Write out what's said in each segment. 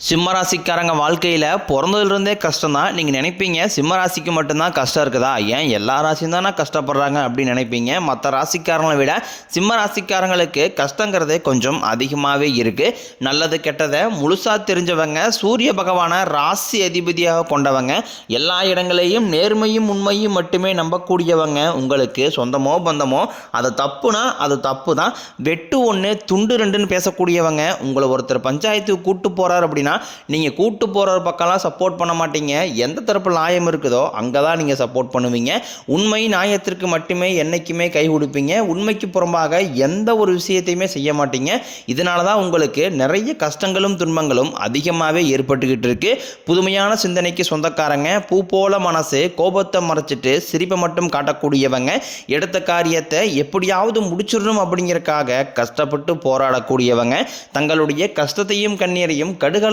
சிம்மராசிக்காரங்க வாழ்க்கையில் பிறந்ததுலேருந்தே கஷ்டம் தான் நீங்கள் நினைப்பீங்க சிம்மராசிக்கு மட்டும்தான் கஷ்டம் இருக்குதா? ஏன் எல்லா ராசியும் தானே கஷ்டப்படுறாங்க அப்படின்னு நினைப்பீங்க? மற்ற ராசிக்காரங்களை விட சிம்ம ராசிக்காரங்களுக்கு கஷ்டங்கிறதே கொஞ்சம் அதிகமாகவே இருக்குது நல்லது கெட்டதை முழுசாக தெரிஞ்சவங்க சூரிய பகவானை ராசி அதிபதியாக கொண்டவங்க எல்லா இடங்களையும் நேர்மையும் உண்மையும் மட்டுமே நம்பக்கூடியவங்க உங்களுக்கு சொந்தமோ பந்தமோ அது தப்புனா அது தப்பு தான் வெட்டு ஒன்று துண்டு ரெண்டுன்னு பேசக்கூடியவங்க உங்களை ஒருத்தர் பஞ்சாயத்துக்கு கூட்டு போகிறார் அப்படின்னு நீங்கள் கூட்டு போகிற பக்கம்லாம் சப்போர்ட் பண்ண மாட்டீங்க. எந்த தரப்பு நியாயம் இருக்குதோ அங்கே தான் நீங்கள் சப்போர்ட் பண்ணுவீங்க. உண்மை நியாயத்திற்கு மட்டுமே என்றைக்குமே கை கொடுப்பீங்க உண்மைக்கு புறம்பாக எந்த ஒரு விஷயத்தையுமே செய்ய மாட்டீங்க. இதனால தான் உங்களுக்கு நிறைய கஷ்டங்களும் துன்பங்களும் அதிகமாகவே ஏற்பட்டுக்கிட்டு இருக்கு. புதுமையான சிந்தனைக்கு சொந்தக்காரங்க பூ போல மனசு கோபத்தை மறைச்சிட்டு சிரிப்பை மட்டும் காட்டக்கூடியவங்க எடுத்த காரியத்தை எப்படியாவது முடிச்சிடணும் அப்படிங்கிறக்காக கஷ்டப்பட்டு போராடக்கூடியவங்க தங்களுடைய கஷ்டத்தையும் கண்ணீரையும்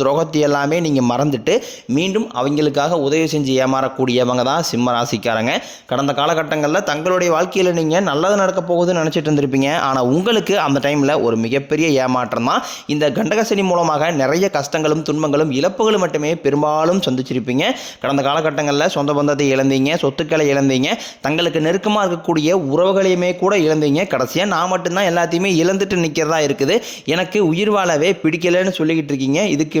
துரோகத்தை எல்லாமே நீங்கள் மறந்துட்டு மீண்டும் அவங்களுக்காக உதவி செஞ்சு ஏமாறக்கூடியவங்க தான் சிம்ம ராசிக்காரங்க. கடந்த காலகட்டங்களில் தங்களுடைய வாழ்க்கையில் நீங்கள் நல்லது நடக்க போகுதுன்னு நினச்சிட்டு இருந்திருப்பீங்க. ஆனால் உங்களுக்கு அந்த டைமில் ஒரு மிகப்பெரிய ஏமாற்றம் தான். இந்த கண்டகசனி மூலமாக நிறைய கஷ்டங்களும் துன்பங்களும் இழப்புகளும் மட்டுமே பெரும்பாலும் சந்திச்சிருப்பீங்க. கடந்த காலகட்டங்களில் சொந்த பந்தத்தை இழந்தீங்க சொத்துக்களை இழந்தீங்க தங்களுக்கு நெருக்கமாக இருக்கக்கூடிய உறவுகளையுமே கூட இழந்தீங்க. கடைசியாக நான் மட்டும்தான் எல்லாத்தையுமே இழந்துட்டு நிற்கிறதா இருக்குது. எனக்கு உயிர் வாழவே பிடிக்கலைன்னு சொல்லிக்கிட்டு இருக்கீங்க. இதுக்கு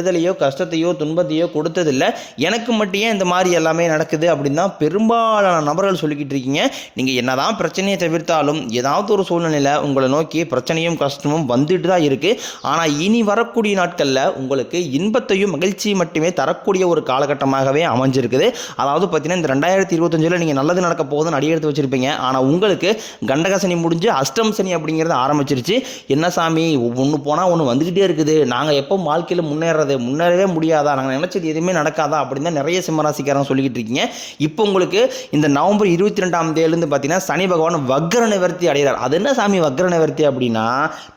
கெடுதலையோ கஷ்டத்தையோ துன்பத்தையோ கொடுத்ததில்ல. எனக்கு மட்டும் ஏன் இந்த மாதிரி எல்லாமே நடக்குது அப்படின்னு தான் பெரும்பாலான நபர்கள் சொல்லிக்கிட்டு இருக்கீங்க. நீங்கள் என்னதான் பிரச்சனையை தவிர்த்தாலும் ஏதாவது ஒரு சூழ்நிலையில் உங்களை நோக்கி பிரச்சனையும் கஷ்டமும் வந்துட்டு தான் இருக்குது ஆனால் இனி வரக்கூடிய நாட்களில் உங்களுக்கு இன்பத்தையும் மகிழ்ச்சியும் மட்டுமே தரக்கூடிய ஒரு காலகட்டமாகவே அமைஞ்சிருக்குது. அதாவது பார்த்தீங்கன்னா இந்த ரெண்டாயிரத்தி இருபத்தஞ்சில் நீங்கள் நல்லது நடக்க போகுதுன்னு அடியெடுத்து வச்சுருப்பீங்க. ஆனால் உங்களுக்கு கண்டகசனி முடிஞ்சு அஷ்டம் சனி அப்படிங்கிறது ஆரம்பிச்சிருச்சு. என்ன சாமி ஒன்று போனால் ஒன்று வந்துக்கிட்டே இருக்குது. நாங்கள் எப்போ வாழ்க்கையில் முன்னேறது முன்னேறவே முடியாதா? நாங்கள் நினச்சது எதுவுமே நடக்காதா? அப்படின்னு தான் நிறைய சிம்மராசிக்காரன் சொல்லிக்கிட்டு இருக்கீங்க. இப்போ உங்களுக்கு இந்த நவம்பர் இருபத்தி ரெண்டாம் தேதியிலேருந்து பார்த்தீங்கன்னா சனி பகவான் வக்ர நிவர்த்தி அடைகிறார். அது என்ன சாமி வக்ர நிவர்த்தி அப்படின்னா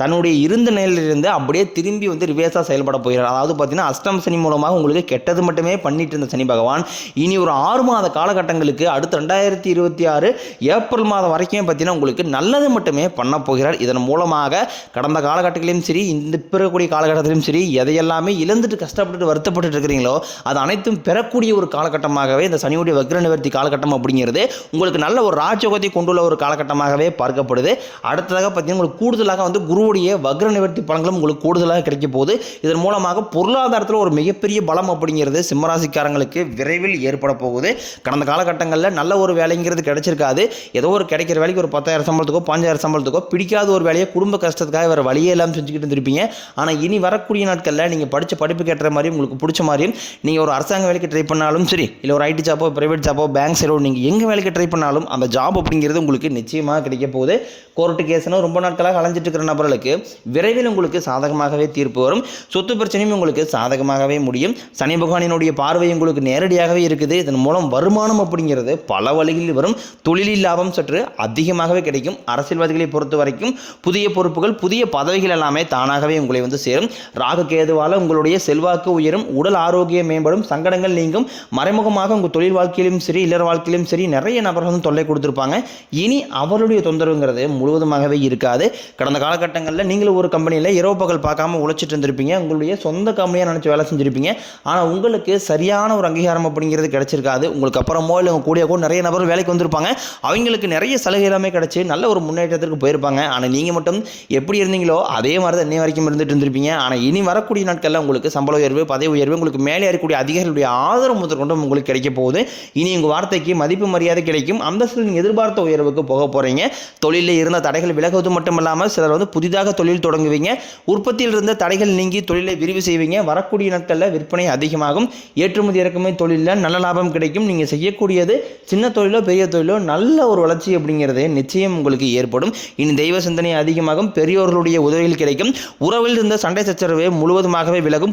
தன்னுடைய இருந்த நிலையிலிருந்து அப்படியே திரும்பி வந்து ரிவேஸாக செயல்பட போகிறார். அதாவது பார்த்தீங்கன்னா அஷ்டம் சனி மூலமாக உங்களுக்கு கெட்டது மட்டுமே பண்ணிட்டு இருந்த சனி பகவான். இனி ஒரு ஆறு மாத காலகட்டங்களுக்கு அடுத்த ரெண்டாயிரத்தி இருபத்தி ஆறு ஏப்ரல் மாதம் வரைக்கும் பார்த்தீங்கன்னா உங்களுக்கு நல்லது மட்டுமே பண்ண போகிறார். இதன் மூலமாக கடந்த காலகட்டத்திலையும் சரி இந்த பிறக்கூடிய காலகட்டத்திலும் சரி எதையெல்லாமே இழந்து இருந்துட்டு கஷ்டப்பட்டு வருத்தப்பட்டு இருக்கிறீங்களோ அது அனைத்தும் பெறக்கூடிய ஒரு காலகட்டமாகவே இந்த சனியுடைய வக்ர நிவர்த்தி காலகட்டம் அப்படிங்கிறது உங்களுக்கு நல்ல ஒரு ராஜயோகத்தை கொண்டுள்ள ஒரு காலகட்டமாகவே பார்க்கப்படுது. அடுத்ததாக பார்த்தீங்கன்னா உங்களுக்கு கூடுதலாக வந்து குருவுடைய வக்ர நிவர்த்தி பலன்களும் உங்களுக்கு கூடுதலாக கிடைக்க போகுது. இதன் மூலமாக பொருளாதாரத்தில் ஒரு மிகப்பெரிய பலம் அப்படிங்கிறது சிம்மராசிக்காரங்களுக்கு விரைவில் ஏற்பட போகுது. கடந்த காலகட்டங்களில் நல்ல ஒரு வேலைங்கிறது கிடைச்சிருக்காது. ஏதோ ஒரு கிடைக்கிற வேலைக்கு ஒரு பத்தாயிரம் சம்பளத்துக்கோ பாஞ்சாயிரம் சம்பளத்துக்கோ பிடிக்காத ஒரு வேலையை குடும்ப கஷ்டத்துக்காக வேறு வழியே இல்லாமல் செஞ்சுக்கிட்டு இருந்திருப்பீங்க. ஆனால் இனி வரக்கூடிய நாட்களில் நீங்கள் படித்த படிப்பு கேட்டுற மாதிரி உங்களுக்கு பிடிச்ச மாதிரியும் நீங்கள் ஒரு அரசாங்க வேலைக்கு ட்ரை பண்ணாலும் சரி இல்லை ஒரு ஐடி ஜாப்போ பிரைவேட் ஜாப்போ பேங்க் சைடோ நீங்கள் எங்கே வேலைக்கு ட்ரை பண்ணாலும் அந்த ஜாப் அப்படிங்கிறது உங்களுக்கு நிச்சயமாக கிடைக்க போகுது. கோர்ட்டு கேஸ்னு ரொம்ப நாட்களாக அலைஞ்சிட்டு இருக்கிற நபர்களுக்கு விரைவில் உங்களுக்கு சாதகமாகவே தீர்ப்பு வரும். சொத்து பிரச்சனையும் உங்களுக்கு சாதகமாகவே முடியும். சனி பகவானினுடைய பார்வை உங்களுக்கு நேரடியாகவே இருக்குது. இதன் மூலம் வருமானம் அப்படிங்கிறது பல வழிகளில் வரும். தொழிலில் லாபம் சற்று அதிகமாகவே கிடைக்கும். அரசியல்வாதிகளை பொறுத்த வரைக்கும் புதிய பொறுப்புகள் புதிய பதவிகள் எல்லாமே தானாகவே உங்களை வந்து சேரும். ராகு கேதுவால் உங்களுடைய செல்வாக்கு உயரும் உடல் ஆரோக்கியம் மேம்படும் சங்கடங்கள் நீங்கும். மறைமுகமாக உங்கள் தொழில் வாழ்க்கையிலும் சரி இல்லற வாழ்க்கையிலும் சரி நிறைய நபர்களும் தொல்லை கொடுத்துருப்பாங்க. இனி அவருடைய தொந்தரவுங்கிறது முழுவதுமாகவே இருக்காது. கடந்த காலகட்டங்களில் நீங்களும் ஒரு கம்பெனியில் இரவு பகல் பார்க்காம உழைச்சிட்டு இருந்திருப்பீங்க. உங்களுடைய சொந்த கம்பெனியாக நினச்சி வேலை செஞ்சுருப்பீங்க. ஆனால் உங்களுக்கு சரியான ஒரு அங்கீகாரம் அப்படிங்கிறது கிடைச்சிருக்காது. உங்களுக்கு அப்புறமோ இல்லை உங்க கூடிய கூட நிறைய நபர் வேலைக்கு வந்திருப்பாங்க. அவங்களுக்கு நிறைய சலுகை எல்லாமே கிடச்சி நல்ல ஒரு முன்னேற்றத்திற்கு போயிருப்பாங்க. ஆனால் நீங்கள் மட்டும் எப்படி இருந்தீங்களோ அதே மாதிரி தான் இன்னை வரைக்கும் இருந்துட்டு இருந்திருப்பீங்க. ஆனால் இனி வரக்கூடிய நாட்களில் உங்களுக்கு உங்களுக்கு சம்பள உயர்வு பதவி உயர்வு உங்களுக்கு மேலே இருக்கக்கூடிய அதிகாரிகளுடைய ஆதரவு முதற்கொண்டு உங்களுக்கு கிடைக்க போகுது. இனி உங்கள் வார்த்தைக்கு மதிப்பு மரியாதை கிடைக்கும். அந்தஸ்து நீங்கள் எதிர்பார்த்த உயர்வுக்கு போக போகிறீங்க தொழிலில் இருந்த தடைகள் விலகுவது மட்டும் இல்லாமல் சிலர் வந்து புதிதாக தொழில் தொடங்குவீங்க. உற்பத்தியில் இருந்த தடைகள் நீங்கி தொழிலை விரிவு செய்வீங்க. வரக்கூடிய நாட்களில் விற்பனை அதிகமாகும். ஏற்றுமதி இறக்குமதி தொழிலில் நல்ல லாபம் கிடைக்கும். நீங்கள் செய்யக்கூடியது சின்ன தொழிலோ பெரிய தொழிலோ நல்ல ஒரு வளர்ச்சி அப்படிங்கிறது நிச்சயம் உங்களுக்கு ஏற்படும். இனி தெய்வ சிந்தனை அதிகமாகும். பெரியோர்களுடைய உதவிகள் கிடைக்கும். உறவில் இருந்த சண்டை சச்சரவு முழுவதுமாகவே விலகும்.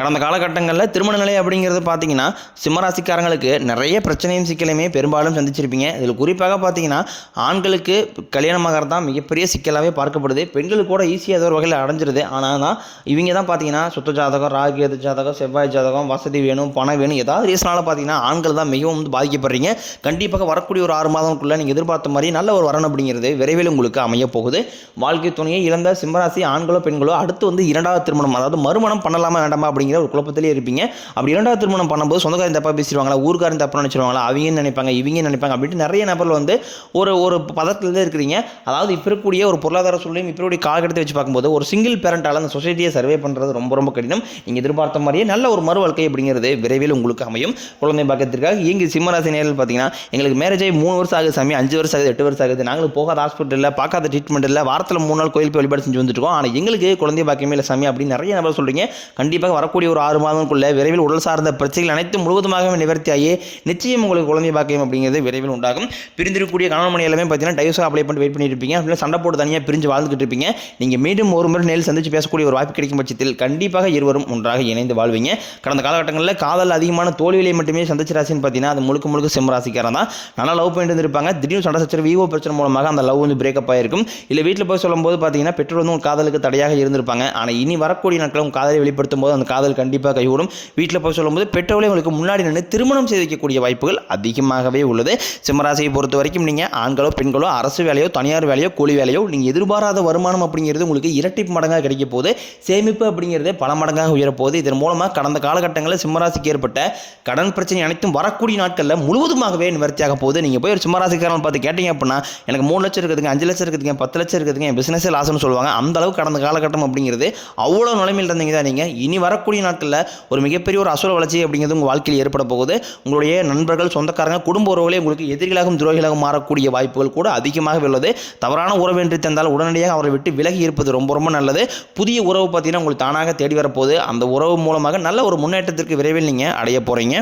கடந்த காலகட்டங்களில் திருமண நிலை அப்படிங்கிறது பார்த்தீங்கன்னா சிம்மராசிக்காரங்களுக்கு நிறைய பிரச்சனையும் சிக்கலையுமே பெரும்பாலும் சந்திச்சிருப்பீங்க. இதில் குறிப்பாக பார்த்தீங்கன்னா ஆண்களுக்கு கல்யாணமாகிறது தான் மிகப்பெரிய சிக்கலாகவே பார்க்கப்படுது. பெண்களுக்கு கூட ஈஸியாக ஏதோ ஒரு வகையில் அடைஞ்சிருது. ஆனால் தான் இவங்க தான் பார்த்தீங்கன்னா சுத்த ஜாதகம் ராகியது ஜாதகம் செவ்வாய் ஜாதகம் வசதி வேணும் பணம் வேணும் ஏதாவது ரீசனால் பார்த்தீங்கன்னா ஆண்கள் தான் மிகவும் வந்து பாதிக்கப்படுறீங்க. கண்டிப்பாக வரக்கூடிய ஒரு ஆறு மாதங்களுக்குள்ளே நீங்கள் எதிர்பார்த்த மாதிரி நல்ல ஒரு வரணும் அப்படிங்கிறது விரைவில் உங்களுக்கு அமைய போகுது. வாழ்க்கை துணையை இழந்த சிம்மராசி ஆண்களோ பெண்களோ அடுத்து வந்து இரண்டாவது திருமணம் அதாவது மறுமணம் பண்ணலாமா வேண்டாமா அப்படிங்கிற ஒரு குழப்பத்திலே இருப்பீங்க. அப்படி இரண்டாவது திருமணம் பண்ணும்போது சொந்தக்காரன் தப்பாக பேசிடுவாங்களா? ஊருக்காரன் தப்பாக நினச்சிருவாங்களா? அவங்க நினைப்பாங்க இவங்க நினைப்பாங்க அப்படின்ட்டு நிறைய நபர்கள் வந்து ஒரு ஒரு பதத்தில் தான் இருக்கிறீங்க. அதாவது இப்போ இருக்கக்கூடிய ஒரு பொருளாதார சூழ்நிலையும் இப்போ இருக்கக்கூடிய காலகட்டத்தை வச்சு பார்க்கும்போது ஒரு சிங்கிள் பேரண்டால் அந்த சொசைட்டியை சர்வே பண்ணுறது ரொம்ப ரொம்ப கடினம். நீங்கள் எதிர்பார்த்த மாதிரியே நல்ல ஒரு மறு வாழ்க்கை அப்படிங்கிறது விரைவில் உங்களுக்கு அமையும். குழந்தை பாக்கத்திற்காக இங்கே சிம்மராசி நேரில் பார்த்தீங்கன்னா எங்களுக்கு மேரேஜ் ஆகி மூணு வருஷம் ஆகுது சாமி அஞ்சு வருஷம் ஆகுது எட்டு வருஷம் ஆகுது. நாங்களும் போகாத ஹாஸ்பிட்டலில் பார்க்காத ட்ரீட்மெண்ட் இல்லை வாரத்தில் மூணு நாள் கோயில் போய் வழிபாடு செஞ்சு வந்துட்டுருக்கோம் ஆனால் எங்களுக்கு குழந்தை பாக்கியமே இல்லை சாமி அப்படின்னு நிறைய நபர் சொல்கிறீங்க கண்டிப்பாக வரக்கூடிய ஒரு ஆறு மாதங்களுக்குள்ள விரைவில் உடல் சார்ந்த பிரச்சனைகள் அனைத்தும் முழுவதுமாக நிவர்த்தியாகி நிச்சயம் உங்களுக்கு குழந்தை பாக்கியம் அப்படிங்கிறது விரைவில் உண்டாகும். பிரிந்திருக்கக்கூடிய கணவன் மணி எல்லாமே பார்த்தீங்கன்னா டைவர்ஸ் அப்ளை பண்ணி வெயிட் பண்ணிட்டு இருப்பீங்க. அப்படின்னா சண்டை போட்டு தனியாக பிரிஞ்சு வாழ்ந்துகிட்டு இருப்பீங்க. நீங்கள் மீண்டும் ஒரு முறை நேரில் சந்திச்சு பேசக்கூடிய ஒரு வாய்ப்பு கிடைக்கும் பட்சத்தில் கண்டிப்பாக இருவரும் ஒன்றாக இணைந்து வாழ்வீங்க. கடந்த காலகட்டங்களில் காதல் அதிகமான தோல்விகளை மட்டுமே சந்திச்ச ராசின்னு பார்த்தீங்கன்னா அது முழுக்க முழுக்க சிம்ம ராசிக்காரன் தான். நல்லா லவ் பண்ணிட்டு இருந்திருப்பாங்க. திடீர்னு சண்டை சச்சரவு விவோ பிரச்சனை மூலமாக அந்த லவ் வந்து பிரேக்கப் ஆயிருக்கும். இல்லை வீட்டில் போய் சொல்லும்போது பார்த்தீங்கன்னா பெற்றோர் வந்து உங்கள் காதலுக்கு தடையாக இருந்திருப்பாங்க. ஆனால் இனி வரக்கூடிய நாட்கள் உங்கள் காதலை வெளிப்படுத்தும் போது அந்த காதல் கண்டிப்பாக கைகூடும். வீட்டில் போய் சொல்லும்போது பெற்றோர்களே உங்களுக்கு முன்னாடி நின்று திருமணம் செய்து வைக்கக்கூடிய வாய்ப்புகள் அதிகமாகவே உள்ளது. சிம்மராசியை பொறுத்த வரைக்கும் நீங்கள் ஆண்களோ பெண்களோ அரசு வேலையோ தனியார் வேலையோ கூலி வேலையோ நீங்கள் எதிர்பாராத வருமானம் அப்படிங்கிறது உங்களுக்கு இரட்டிப்பு மடங்காக கிடைக்க போது சேமிப்பு அப்படிங்கிறது பல மடங்காக உயரப்போகுது. இதன் மூலமாக கடந்த காலகட்டங்களில் சிம்மராசிக்கு ஏற்பட்ட கடன் பிரச்சனை அனைத்தும் வரக்கூடிய நாட்களில் முழுவதுமாகவே நிவர்த்தியாக போகுது. நீங்கள் போய் ஒரு சிம்மராசிக்காரன் பார்த்து கேட்டீங்க அப்படின்னா எனக்கு மூணு லட்சம் இருக்குதுங்க அஞ்சு லட்சம் இருக்குதுங்க பத்து லட்சம் இருக்குதுங்க என் பிசினஸே லாஸ்னு சொல்லுவாங்க. அந்த அளவுக்கு கடந்த காலகட்டம் அப்படிங்கிறது அவ்வளோ நிலைமையில் இருந்தீங்க தான் நீங்கள் இனி வரக்கூடிய நாட்களில் ஒரு மிகப்பெரிய ஒரு அசுர வளர்ச்சி அப்படிங்கிறது உங்கள் வாழ்க்கையில் ஏற்பட போகுது. உங்களுடைய நண்பர்கள் சொந்தக்காரங்க குடும்ப உறவுகளே உங்களுக்கு எதிரிகளாகவும் துரோகிகளாகவும் மாறக்கூடிய வாய்ப்புகள் கூட அதிகமாக உள்ளது. தவறான உறவு என்று தந்தால் உடனடியாக அவரை விட்டு விலகி இருப்பது ரொம்ப ரொம்ப நல்லது. புதிய உறவு பார்த்தீங்கன்னா உங்களுக்கு தானாக தேடி வரப்போகுது. அந்த உறவு மூலமாக நல்ல ஒரு முன்னேற்றத்திற்கு விரைவில் நீங்கள் அடைய போகிறீங்க